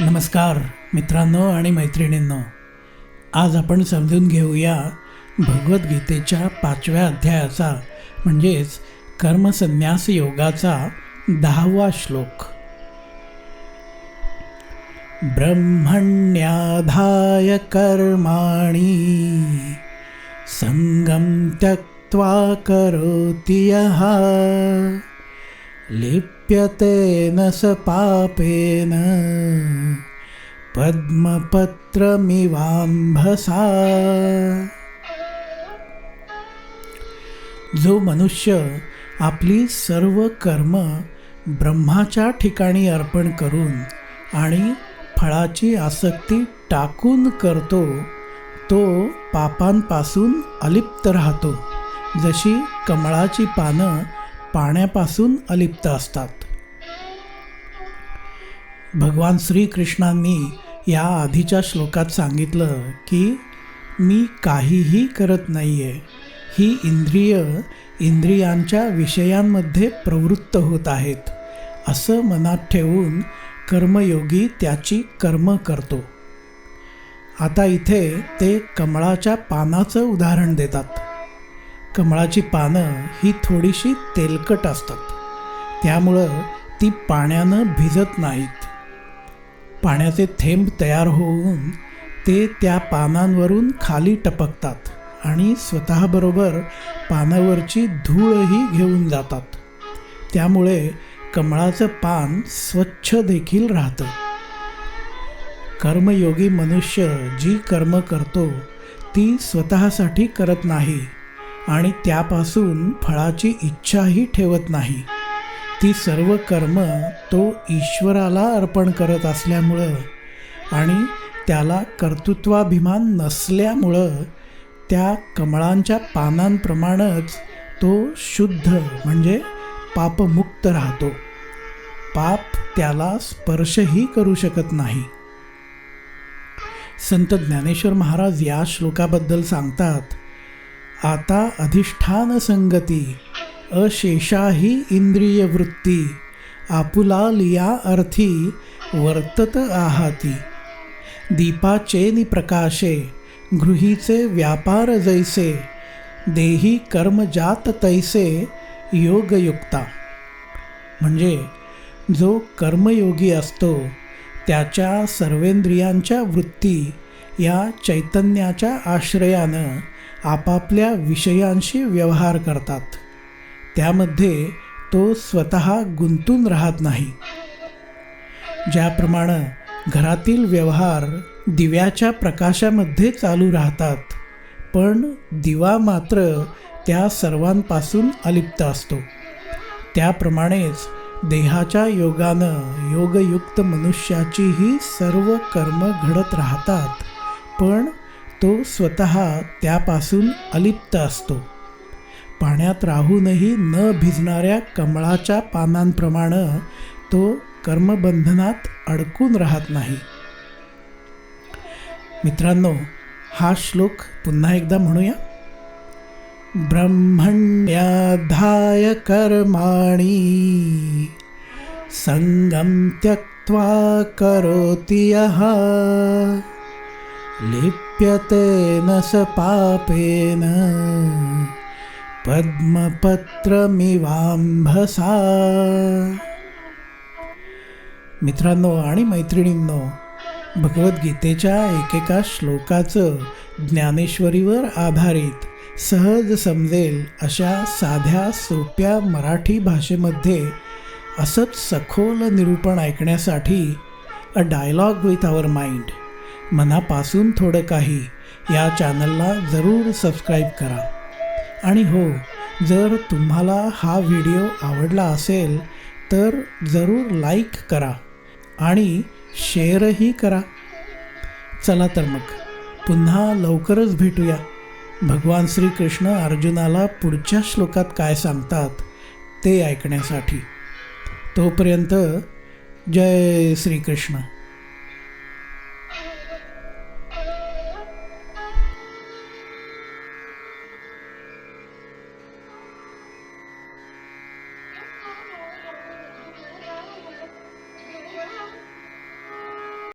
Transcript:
नमस्कार मित्रांनो आणि मैत्रिणींनो. आज आपण समजून घेऊया भगवद्गीतेच्या पाचव्या अध्यायाचा म्हणजेच कर्मसन्यास योगाचा दहावा श्लोक. ब्रह्मण्याधाय कर्माणी संगम त्यक्त्वा करोति यः। लिप्यते न स पापेन। पद्मपत्रमिवांभसा जो मनुष्य आपली सर्व कर्म ब्रह्माच्या ठिकाणी अर्पण करून आणि फळाची आसक्ती टाकून करतो तो पापांपासून अलिप्त राहतो. जशी कमळाची पानं पाण्यापासून अलिप्त असतात. भगवान श्रीकृष्णांनी या आधीच्या श्लोकात सांगितलं की मी काहीही करत नाही आहे ही इंद्रिय इंद्रियांच्या विषयांमध्ये प्रवृत्त होत आहेत. असं मनात ठेवून कर्मयोगी त्याची कर्म करतो. आता इथे ते कमळाच्या पानाचं उदाहरण देतात. कमळाची पानं ही थोडीशी तेलकट असतात. त्यामुळं ती पाण्यानं भिजत नाहीत. पाण्याचे थेंब तयार होऊन ते त्या पानांवरून खाली टपकतात आणि स्वतःबरोबर पानावरची धूळही घेऊन जातात. त्यामुळे कमळाचं पान स्वच्छ देखील राहतं. कर्मयोगी मनुष्य जी कर्म करतो ती स्वतःसाठी करत नाही. आणि त्यापासून फळाची इच्छाही ठेवत नाही. ती सर्व कर्म तो ईश्वराला अर्पण करत असल्यामुळं आणि त्याला कर्तृत्वाभिमान नसल्यामुळं त्या कमळांच्या पानांप्रमाणेच तो शुद्ध म्हणजे पापमुक्त राहतो. पाप त्याला स्पर्शही करू शकत नाही. संत ज्ञानेश्वर महाराज या श्लोकाबद्दल सांगतात आता अधिष्ठान संगती अशेषाही इंद्रिय वृत्ती आपुला लिया अर्थी वर्तत आहाती. दीपाचे निप्रकाशे गृहीचे व्यापार जैसे देही कर्म जात तैसे योगयुक्ता. म्हणजे जो कर्मयोगी असतो त्याच्या सर्वेंद्रियांच्या वृत्ती या चैतन्याच्या आश्रयानं आपापल्या विषयांशी व्यवहार करतात. त्यामध्ये तो स्वतः गुंतून राहत नाही. ज्याप्रमाणे घरातील व्यवहार दिव्याच्या प्रकाशामध्ये चालू राहतात पण दिवा मात्र त्या सर्वांपासून अलिप्त असतो. त्याप्रमाणेच देहाच्या योगानं योगयुक्त मनुष्याचीही सर्व कर्म घडत राहतात पण तो स्वतः त्यापासून अलिप्त असतो. पाण्यात राहूनही न भिजणाऱ्या कमळाच्या पानांप्रमाणे तो कर्मबंधनात अडकून राहत नाही. मित्रांनो हा श्लोक पुन्हा एकदा म्हणूया. ब्रह्मण्याधाय कर्माणी संगम त्यक्त्वा करोति यः। लिप्यते न स पापेन। पद्मपत्रमिवांभसा मित्रांनो आणि मैत्रिणींनो भगवद्गीतेच्या एकेका श्लोकाचं ज्ञानेश्वरीवर आधारित सहज समजेल अशा साध्या सोप्या मराठी भाषेमध्ये असंच सखोल निरूपण ऐकण्यासाठी a dialogue with our mind मनापासून थोडं काही या चॅनलला जरूर सबस्क्राईब करा. आणि हो जर तुम्हाला हा व्हिडिओ आवडला असेल तर जरूर लाईक करा आणि शेअरही करा. चला तर मग पुन्हा लवकरच भेटूया. भगवान श्रीकृष्ण अर्जुनाला पुढच्या श्लोकात काय सांगतात ते ऐकण्यासाठी. तोपर्यंत जय श्रीकृष्ण.